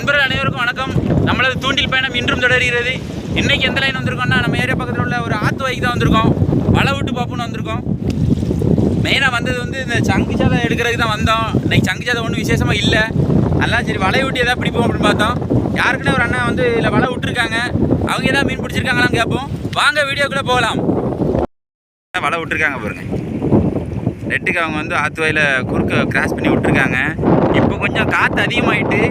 நண்பர்கள் அனைவருக்கும் வணக்கம். நம்மளது தூண்டில் பயணம் இன்றும் தொடர்கிறது. இன்றைக்கி எந்த லைன் வந்திருக்கோம்னா நம்ம ஏரியா பக்கத்தில் உள்ள ஒரு ஆத்து வைக்கு தான் வந்திருக்கோம். வலை விட்டு பாப்புன்னு வந்திருக்கோம். மெயினாக வந்தது வந்து இந்த சங்கு சாதை எடுக்கிறதுக்கு தான் வந்தோம். இன்றைக்கி சங்கு சாதை ஒன்றும் விசேஷமாக இல்லை. அதெல்லாம் சரி வலை விட்டு எதாவது பிடிப்போம் அப்படின்னு பார்த்தோம். யாருக்குன்னே ஒரு அண்ணா வந்து இதில் வலை விட்டுருக்காங்க. அவங்க எதாவது மீன் பிடிச்சிருக்காங்களான்னு கேட்போம். வாங்க வீடியோக்குள்ளே போகலாம். வலை விட்டுருக்காங்க பாருங்க. நெட்டுக்கு அவங்க வந்து ஆத்து வயலில் குறுக்க கிராஸ் பண்ணி விட்டுருக்காங்க. இப்போ கொஞ்சம் காற்று அதிகமாகிட்டு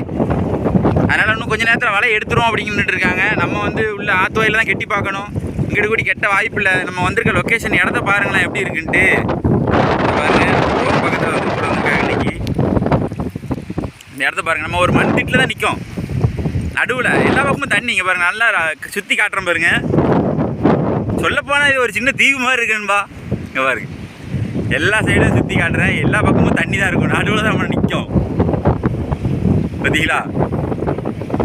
அதனால் இன்னும் கொஞ்ச நேரத்தில் வலை எடுத்துரும் அப்படிங்கிட்டு இருக்காங்க. நம்ம வந்து உள்ள ஆத்துவாயில் தான் கெட்டி பார்க்கணும். இங்கிட்டு கூடி கெட்ட வாய்ப்பு இல்லை. நம்ம வந்திருக்க லொக்கேஷன் இடத்த பாருங்களேன் எப்படி இருக்குன்ட்டு. பாருங்கள் பாருங்க ரோடு பக்கத்தில் வந்து கூட வந்திருக்காங்க இன்றைக்கி இந்த இடத்த பாருங்கள் நம்ம ஒரு மண் திட்டில் தான் நிற்கும் நடுவில் எல்லா பக்கமும் தண்ணி. இங்கே பாருங்கள் நல்லா சுற்றி காட்டுறோம் பாருங்க. சொல்லப்போனால் இது ஒரு சின்ன தீவு மாதிரி இருக்குன்பா இங்கே பாருங்க. எல்லா சைடும் சுற்றி காட்டுறேன். எல்லா பக்கமும் தண்ணி தான் இருக்கும். நடுவில் தான் நம்ம நிற்கும் பார்த்தீங்களா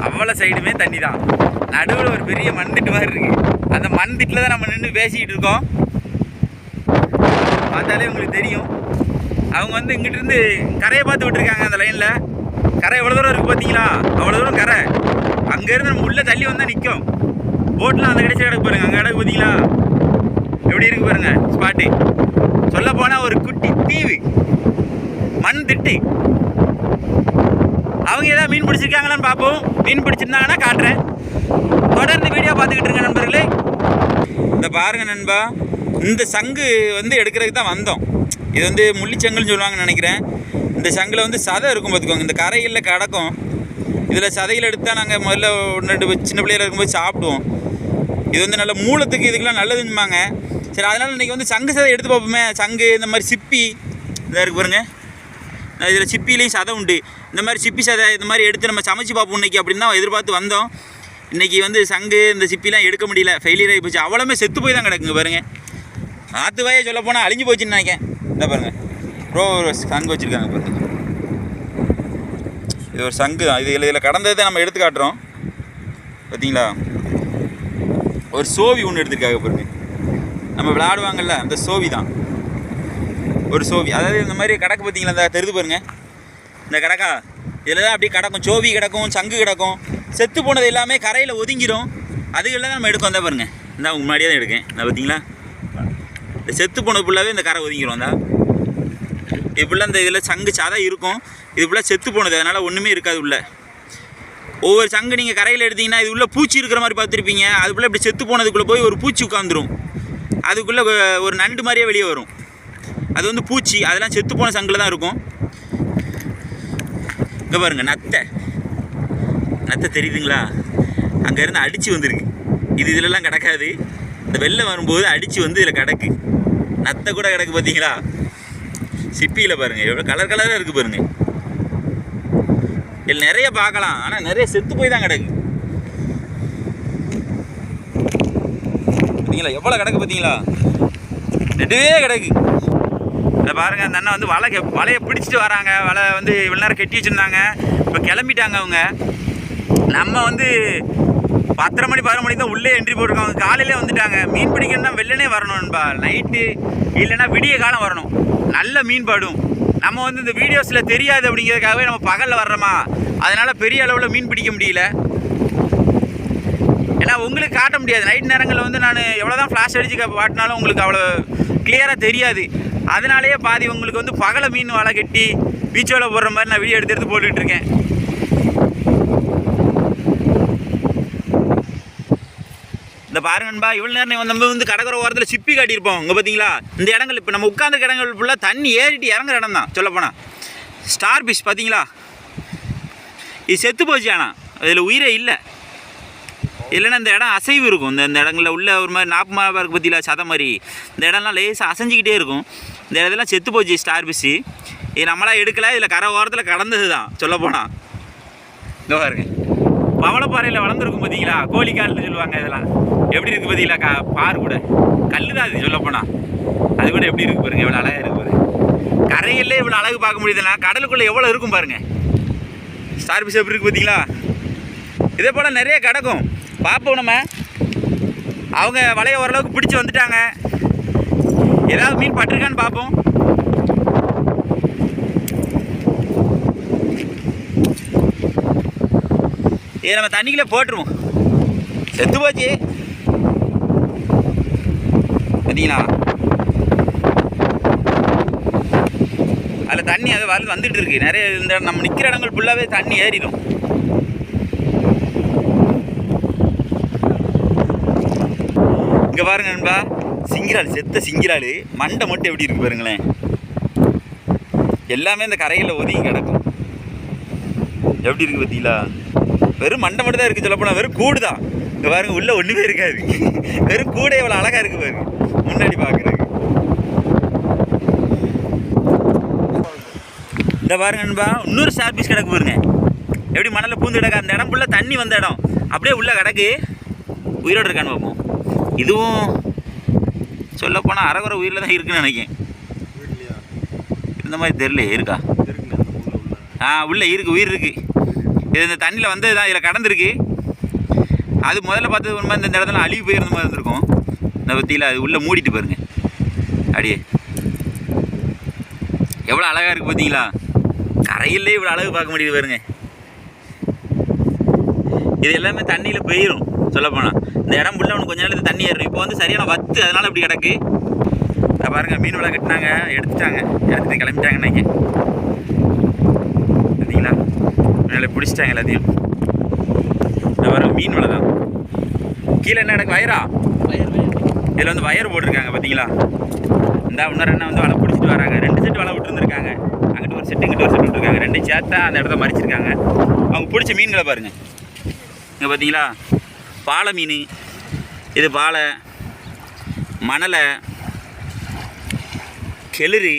அவ்வளோ சைடுமே தண்ணி தான் நடுவில் ஒரு பெரிய மண்திட்டு மாதிரி இருக்குது அந்த மண்திட்டில் தான் நம்ம நின்று பேசிக்கிட்டு இருக்கோம். பார்த்தாலே உங்களுக்கு தெரியும். அவங்க வந்து இங்கிட்டிருந்து கரையை பார்த்து விட்டுருக்காங்க அந்த லைனில் கரை எவ்வளோ தூரம் இருக்குது பார்த்தீங்களா? அவ்வளோ தூரம் கரை. அங்கேருந்து நம்ம உள்ளே தள்ளி வந்தால் நிற்கும் போட்டில் அந்த கடைசி கிடக்கு பாருங்கள் அங்கே கிடக்கு பார்த்தீங்களா எப்படி இருக்கு பாருங்கள் ஸ்பாட்டு சொல்லப்போனால் ஒரு குட்டி தீவு. மண் திட்டு. அவங்க ஏதாவது மீன் பிடிச்சிருக்காங்களான்னு பார்ப்போம். மீன் பிடிச்சிருந்தாங்கன்னா காட்டுறேன். தொடர்ந்து வீடியோ பார்த்துக்கிட்டு இருங்க நண்பர்களே. இந்த பாருங்க நண்பா இந்த சங்கு வந்து எடுக்கிறதுக்கு தான் வந்தோம். இது வந்து முள்ளிச்சங்குன்னு சொல்லுவாங்கன்னு நினைக்கிறேன். இந்த சங்கில் வந்து சதை இருக்கும் பார்த்துக்கோங்க. இந்த கரைகளில் கிடக்கும். இதில் சதையில் எடுத்தால் நாங்கள் முதல்ல ஒன்று ரெண்டு சின்ன பிள்ளையில இருக்கும்போது சாப்பிடுவோம். இது வந்து நல்ல மூலத்துக்கு இதுக்கெல்லாம் நல்லதுன்பாங்க சரி அதனால் இன்றைக்கி வந்து சங்கு சதை எடுத்து பார்ப்போமே. சங்கு இந்த மாதிரி சிப்பி. இதாக இருக்கு பாருங்க. இதில் சிப்பிலையும் சதை உண்டு. இந்த மாதிரி சிப்பி சதை இந்த மாதிரி எடுத்து நம்ம சமைச்சு பார்ப்போம் இன்னைக்கு அப்படின்னு தான் எதிர்பார்த்து வந்தோம். இன்றைக்கி வந்து சங்கு இந்த சிப்பிலாம் எடுக்க முடியல. ஃபெயிலியர் ஆகி போச்சு. அவ்வளோமே செத்து போய் தான் கிடக்குங்க பாருங்கள் ஆற்று வாயே சொல்ல போனால் அழிஞ்சு போச்சுன்னு நினைக்கேன் இந்த பாருங்கள் ப்ரோ ஒரு சங்கு வச்சுருக்காங்க பாருங்க. இது ஒரு சங்கு தான். இது இதில் இதில் கடந்ததை நம்ம எடுத்து காட்டுறோம். பார்த்தீங்களா ஒரு சோவி ஒன்று எடுத்திருக்காங்க பாருங்க. நம்ம விளையாடுவாங்கல்ல அந்த சோவி தான். ஒரு சோவி. அதாவது இந்த மாதிரி கடக்கு பார்த்தீங்களா இந்த தெரிது பாருங்கள் இந்த கடக்கா? இதில் தான் அப்படியே கிடக்கும். சோவி கிடக்கும் சங்கு கிடக்கும். செத்து போனது எல்லாமே கரையில் ஒதுங்கிடும் அதுகளில் தான் நம்ம எடுக்கும். தான் பாருங்கள் இந்த உங்க முன்னாடியே தான் எடுக்கேன். இந்த பார்த்தீங்களா இந்த செத்து போனது ஃபுல்லாகவே இந்த கரை ஒதுங்கிடும் அந்த இப்படிலாம் இந்த இதில் சங்கு சாதா இருக்கும். இது ஃபுல்லாக செத்து போனது. அதனால் ஒன்றுமே இருக்காது உள்ள. ஒவ்வொரு சங்கு நீங்கள் கரையில் எடுத்திங்கன்னா இது உள்ளே பூச்சி இருக்கிற மாதிரி பார்த்துருப்பீங்க. அதுக்குள்ளே இப்படி செத்து போனதுக்குள்ளே போய் ஒரு பூச்சி உட்காந்துரும் அதுக்குள்ளே ஒரு நண்டு மாதிரியே வெளியே வரும். அது வந்து பூச்சி. அதெல்லாம் செத்து போன சங்கில் தான் இருக்கும். இங்கே பாருங்கள் நத்தை. நத்தை தெரியுதுங்களா? அங்கேருந்து அடித்து வந்திருக்கு. இது இதிலெல்லாம் கிடக்காது. இந்த வெள்ளம் வரும்போது அடித்து வந்து இதில் கிடக்கு. நத்தை கூட கிடக்கு பார்த்தீங்களா சிப்பியில் பாருங்கள் எவ்வளோ கலர் கலராக இருக்குது பாருங்கள் இதில் நிறைய பார்க்கலாம். ஆனால் நிறைய செத்து போய் தான் கிடக்கு. பார்த்தீங்களா எவ்வளோ கிடக்கு பார்த்தீங்களா நெடுவே கிடக்கு. இதை பாருங்கள் அந்த அண்ணன் வந்து வலை வலையை பிடிச்சிட்டு வராங்க. வலை வந்து இவ்வளோ நேரம் கட்டி வச்சுருந்தாங்க. இப்போ கிளம்பிட்டாங்க அவங்க. நம்ம வந்து பத்தரை மணி பதினொரு மணிக்கு தான் உள்ளே என்ட்ரி போட்டிருக்கோம். அவங்க காலையிலே வந்துட்டாங்க. மீன் பிடிக்கணும்னா வெள்ளனே வரணும்பா நைட்டு இல்லைன்னா விடிய காலம் வரணும். நல்ல மீன் படும். நம்ம வந்து இந்த வீடியோஸில் தெரியாது அப்படிங்கிறதுக்காகவே நம்ம பகலில் வர்றோமா? அதனால் பெரிய அளவில் மீன் பிடிக்க முடியல. ஏன்னா உங்களுக்கு காட்ட முடியாது. நைட் நேரங்களில் வந்து நான் எவ்வளோ தான் ஃப்ளாஷ் அடிச்சு பாட்டினாலும் காட்டினாலும் உங்களுக்கு அவ்வளோ கிளியராக தெரியாது. அதனாலேயே பாதி உங்களுக்கு வந்து பகலை மீன் வலை கட்டி பீச்சோவில் போடுற மாதிரி நான் வீடியோ எடுத்து எடுத்து போட்டுக்கிட்டு இருக்கேன். இந்த பாருங்கன்பா இவ்வளோ நேரம் நம்ம வந்து கடற்கரை ஓரத்தில் சிப்பி காட்டியிருப்போம். இங்கே பார்த்தீங்களா இந்த இடங்கள் இப்போ நம்ம உட்கார்ந்த இடங்கள் ஃபுல்லாக தண்ணி ஏறிட்டு இறங்குற இடம் தான். சொல்லப்போனால் ஸ்டார் பிஷ் பார்த்தீங்களா இது செத்து போச்சு ஆனால் அதில் உயிரே இல்லை. இல்லைன்னா இந்த இடம் அசைவு இருக்கும். இந்த இந்த இடங்களில் உள்ள ஒரு மாதிரி நாப்பு மாதிரி இருக்கு பார்த்தீங்களா சதை மாதிரி. இந்த இடம்லாம் லேசாக அசைஞ்சிக்கிட்டே இருக்கும். இந்த இடத்துல செத்து போச்சு ஸ்டார் பிசி இது நம்மளாம் எடுக்கல இதில் கரை ஓரத்தில் கடந்தது தான் சொல்லப்போனால் இங்கே பாருங்க. பவளப்பாறையில் வளர்ந்துருக்கும் பார்த்தீங்களா கோழிக்கால்னு சொல்லுவாங்க இதெல்லாம். எப்படி இருக்குது பார்த்தீங்களா கா பார் கூட. கல் தான் அது சொல்லப்போனால் அது கூட எப்படி இருக்குது பாருங்க எவ்வளோ அழகாக இருக்குது பாருங்க. கரையிலே இவ்வளோ அழகு பார்க்க முடியுதுன்னா கடலுக்குள்ளே எவ்வளோ இருக்கும் பாருங்கள் ஸ்டார் பிஷ் எப்படி இருக்குது பார்த்தீங்களா இதே போல் நிறைய கிடக்கும். பார்ப்போம் நம்ம. அவங்க வலையை ஓரளவுக்கு பிடிச்சி வந்துட்டாங்க. ஏதாவது மீன் பட்டிருக்கான்னு பார்ப்போம். இதை நம்ம தண்ணிக்குள்ளே போட்டுருவோம். செத்து போச்சு. பார்த்தீங்களா அதில் தண்ணி அது வந்து வந்துட்டு இருக்கு. நிறைய இந்த நம்ம நிற்கிற இடங்கள் ஃபுல்லாகவே தண்ணி ஏறிடும். இங்கே பாருங்க நண்பா. சிங்கிராள் செத்த சிங்கிராள் மண்டை மட்டும் எப்படி இருக்கு பாருங்களேன். எல்லாமே இந்த கரையில் ஒதுங்கி கிடக்கும். எப்படி இருக்கு பார்த்தீங்களா? வெறும் மண்டை மட்டும் தான் இருக்குது சொல்லப்போனால் வெறும் கூடு தான். இங்கே பாருங்க உள்ளே ஒன்றுமே இருக்காது. வெறும் கூடை இவ்வளோ அழகாக இருக்கு பாருங்க. முன்னாடி பார்க்குறதுக்கு இந்த பாருங்க நண்பா இன்னொரு சார்பீஸ் கிடக்கு பாருங்க. எப்படி மணலில் பூந்து கிடக்கு? அந்த இடம் ஃபுல்லாக தண்ணி வந்த இடம். அப்படியே உள்ளே கிடக்கு. உயிரோடு இருக்கான்னு பார்ப்போம். இதுவும் சொல்லப்போனால் அரைகுறை உயிரில் தான் இருக்குன்னு நினைக்கிறேன். வீட்லையா இந்த மாதிரி தெரியல இருக்கா ஆ உள்ளே இருக்கு உயிர் இருக்கு. இது இந்த தண்ணியில் வந்தது தான் இதில் கடந்திருக்கு. அது முதல்ல பார்த்தது உண்மை இந்த இடத்துல அழுகி போயிருந்த மாதிரி இருந்திருக்கும். இந்த பற்றியில் அது உள்ளே மூடிட்டு பாருங்க. அப்படியே. எவ்வளோ அழகாக இருக்குது பார்த்தீங்களா? கரையிலே இவ்வளோ அழகு பார்க்க முடியுது பாருங்க. இது எல்லாமே தண்ணியில் போயிடும் சொல்லப்போனால் இந்த இடம் புள்ள ஒன்று கொஞ்ச நேரத்தில் தண்ணி ஏறும் இப்போ வந்து சரியான வத்து அதனால் இப்படி கிடக்கு. இதை பாருங்க மீன் வலை கட்டினாங்க எடுத்துட்டாங்க. எடுத்துட்டு கிளம்பிட்டாங்க நினைக்கிறேன் பார்த்தீங்களா? மேலே பிடிச்சிட்டாங்க எல்லாத்தையும். இந்த பாருங்க மீன் வலை தான். கீழே என்ன எனக்கு வயரா? இதில் வந்து வயர் போட்டிருக்காங்க பார்த்தீங்களா? இந்த இன்னொரு அண்ணன் வந்து வலை பிடிச்சிட்டு வராங்க. ரெண்டு செட்டு வலை விட்டுருந்துருக்காங்க. அங்கிட்டு ஒரு செட்டு இங்கிட்டு ஒரு செட்டு விட்டுருக்காங்க. ரெண்டு சேர்த்தா அந்த இடத்த மறிச்சிருக்காங்க. அவங்க பிடிச்ச மீன்களை பாருங்க. இங்கே பார்த்தீங்களா? பாலை மீன் இது பாலை மணலை கெளுரி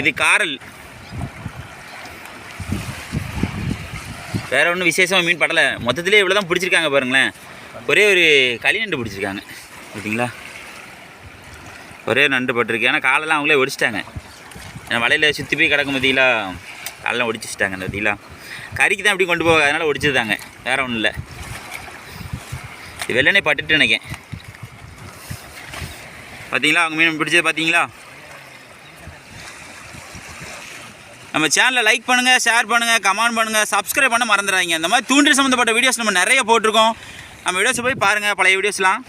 இது காரல். வேறு ஒன்றும் விசேஷமாக மீன் படலை. மொத்தத்திலே இவ்வளோ தான் பிடிச்சிருக்காங்க பாருங்களேன். ஒரே ஒரு களி நண்டு பிடிச்சிருக்காங்க. பார்த்தீங்களா? ஒரே நண்டு பட்டிருக்கு. ஏன்னா காலெல்லாம் அவங்களே ஒடிச்சிட்டாங்க. ஏன்னா வலையில் சுற்றி போய் கிடக்கும் பார்த்தீங்களா காலெல்லாம் ஒடிச்சிட்டாங்க அந்த பார்த்தீங்களா கறிக்கு தான் இப்படி கொண்டு போக அதனால் ஒடிச்சிருந்தாங்க வேறு ஒன்றும் இல்லை. இது வெள்ளனே பட்டுட்டு நினைக்கேன். பார்த்தீங்களா அவங்க மீன் பிடிச்சது பார்த்தீங்களா நம்ம சேனலை லைக் பண்ணுங்கள் ஷேர் பண்ணுங்கள் கமெண்ட் பண்ணுங்கள் சப்ஸ்கிரைப் பண்ண மறந்துடாதீங்க. இந்த மாதிரி தூண்டில் சம்மந்தப்பட்ட வீடியோஸ் நம்ம நிறைய போட்டிருக்கோம். நம்ம வீடியோஸை போய் பாருங்கள் பழைய வீடியோஸ்லாம்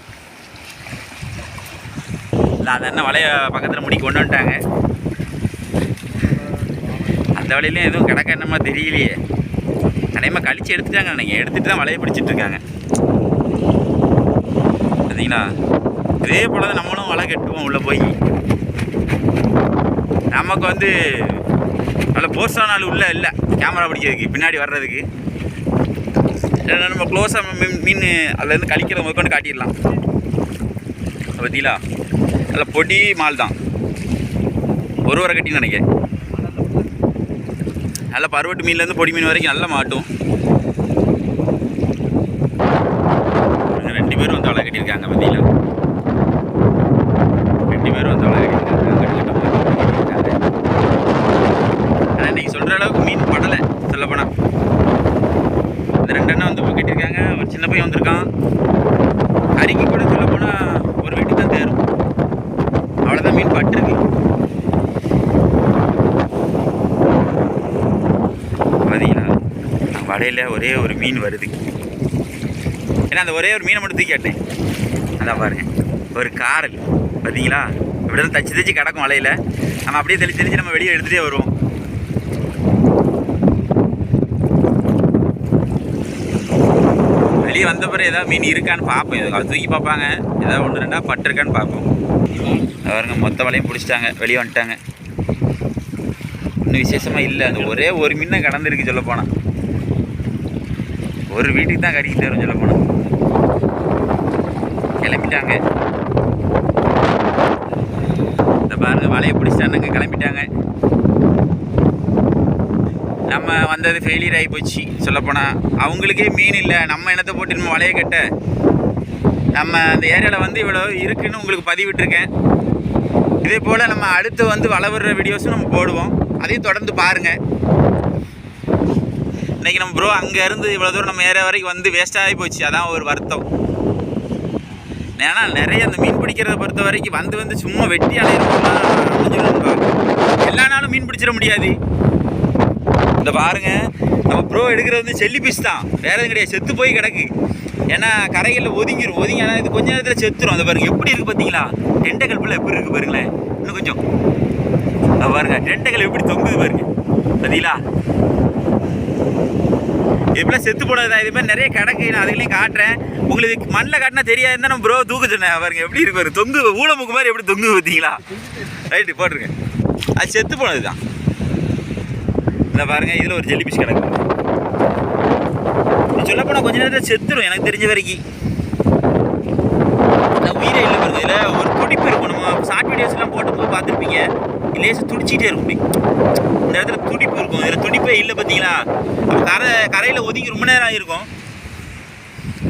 இல்லை அதை என்ன வலைய பக்கத்தில் முடி கொண்டு வந்துட்டாங்க. அந்த வலையிலையும் எதுவும் கிடக்க என்னமா தெரியலையே. கடையமாக கழிச்சு எடுத்துட்டாங்க. நீங்கள் எடுத்துகிட்டு தான் வலையை பிடிச்சிட்டு இருக்காங்க. பார்த்தீங்களா இதே போல தான் நம்மளும் வலை கட்டுவோம் உள்ளே போய். நமக்கு வந்து நல்ல போஸ்டான ஆள் உள்ளே இல்லை. கேமரா பிடிக்கிறதுக்கு பின்னாடி வர்றதுக்கு. இல்லைன்னா நம்ம க்ளோஸாக மீன் மீன் அதுலேருந்து கழிக்கிற முதற்கொண்டு காட்டிடலாம். பார்த்தீங்களா நல்ல பொடி மால் தான். ஒரு வரை கட்டின்னு நினைக்கிறேன். நல்ல பருவட்டு மீன்லேருந்து பொடி மீன் வரைக்கும் நல்லா மாட்டும். ரெண்டு பேரும் வந்து வலை கட்டியிருக்காங்க பார்த்தீங்களா ரெண்டு பேரும் வந்து வலை கட்டியிருக்காங்க ஆனால் இன்றைக்கி சொல்கிற அளவுக்கு மீன் படலை சொல்லப்போனால் இந்த ரெண்டு அண்ணன் வந்து கட்டியிருக்காங்க ஒரு சின்ன பையன் வந்திருக்கான். அரிக்கி கூட சொல்லப்போனால் ஒரு வெட்டி தான் தேரும். அவ்வளோதான் மீன் பட்டுருக்கு பார்த்தீங்களா வலையில் ஒரே ஒரு மீன் வருது. ஏன்னா அந்த ஒரே ஒரு மீனை மட்டும் தூக்கி கேட்டேன் அதான் பாருங்க. ஒரு காரல். பார்த்தீங்களா இப்படி தச்சு தச்சு கிடக்கும் வலையில். நம்ம அப்படியே தெளிச்சு தெளிச்சு நம்ம வெளியே எடுத்துகிட்டே வருவோம். வெளியே வந்த பிறகு ஏதாவது மீன் இருக்கான்னு பார்ப்போம். இது அது தூக்கி பார்ப்பாங்க. ஏதாவது ஒன்று ரெண்டா பட்டிருக்கான்னு பார்ப்போம். அவருங்க மொத்த வலையும் பிடிச்சிட்டாங்க. வெளியே வந்துட்டாங்க. இன்னும் விசேஷமாக இல்லை. அந்த ஒரே ஒரு மீன் கடந்திருக்கு சொல்ல போனால் ஒரு வீட்டுக்கு தான் கறிக்கு தரும் சொல்ல போனால் கிளம்பிட்டாங்க. இந்த பாருங்கள் வலையை பிடிச்சிட்டானுங்க கிளம்பிட்டாங்க. நம்ம வந்தது ஃபெயிலியர் ஆகி போச்சு சொல்லப்போனால் அவங்களுக்கே மீன் இல்லை. நம்ம என்னத்தை போட்டு நம்ம வலையை கட்ட? நம்ம அந்த ஏரியாவில் வந்து இவ்வளோ இருக்குன்னு உங்களுக்கு பதிவிட்டிருக்கேன். இதே போல் நம்ம அடுத்து வந்து வலை வீடியோஸும் நம்ம போடுவோம். அதையும் தொடர்ந்து பாருங்கள் இன்றைக்கி நம்ம ப்ரோ அங்கேருந்து இவ்வளோ தூரம் நம்ம ஏரியா வரைக்கும் வந்து வேஸ்ட்டாகி போச்சு. அதான் ஒரு வருத்தம். ஏன்னா நிறைய அந்த மீன் பிடிக்கிறத பொறுத்த வரைக்கும் வந்து வந்து சும்மா வெட்டி அலையிறோம்னா எல்லா நாளும் மீன் பிடிச்சிட முடியாது. இந்த பாருங்க நம்ம ப்ரோ எடுக்கிறது வந்து செல்லி பீஸ் தான். வேற எதுவும் கிடையாது. செத்து போய் கிடக்கு. ஏன்னா கரைகளில் ஒதுங்கிரும். ஒதுங்கி ஆனால் இது கொஞ்ச நேரத்தில் செத்துரும். அந்த பாருங்க எப்படி இருக்குது பார்த்தீங்களா டெண்டக்கல் பிள்ளை எப்படி இருக்குது பாருங்களேன். இன்னும் கொஞ்சம். பாருங்க டெண்டக்கல் எப்படி தொங்குது பாருங்க. பார்த்தீங்களா இப்பெல்லாம் செத்து போனது இது மாதிரி நிறைய கிடக்கு நான் அதுகளையும் காட்டுறேன். உங்களுக்கு மண்ணில் காட்டினா தெரியாதுன்னு நம்ம ப்ரோ தூக்க சொன்னேன் பாருங்க எப்படி இருப்பார். தொங்கு ஊழமுக்கு மாதிரி எப்படி தொங்கு பார்த்தீங்களா? ரைட்டு போட்டுருங்க. அது செத்து போனது தான் இல்லை பாருங்க இதில் ஒரு ஜெல்லிபிஷ் கிடக்கு சொல்லப்போனால் சொல்ல போனால் கொஞ்ச நேரத்தில் செத்துடும் எனக்கு தெரிஞ்ச வரைக்கும். நான் உயிரே இல்லை பாருங்க இதில் ஒரு துடிப்பு இருக்கும். நம்ம ஷார்ட் வீடியோஸ்லாம் போட்டும்போது பார்த்துருப்பீங்க. லேசு துடிச்சிக்கிட்டே இருக்கும். இந்த இடத்துல துடிப்பு இருக்கும். இதில் துடிப்பே இல்லை பார்த்தீங்களா அப்போ கரை கரையில் ஒதுங்கி ரொம்ப நேரம் ஆகிருக்கும்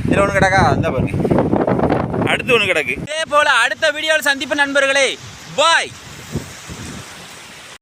இதில் ஒன்று கிடக்கா? அந்த பாருங்க. அடுத்து ஒன்று கிடக்கு. இதே போல் அடுத்த வீடியோவில் சந்திப்பு நண்பர்களே. பாய்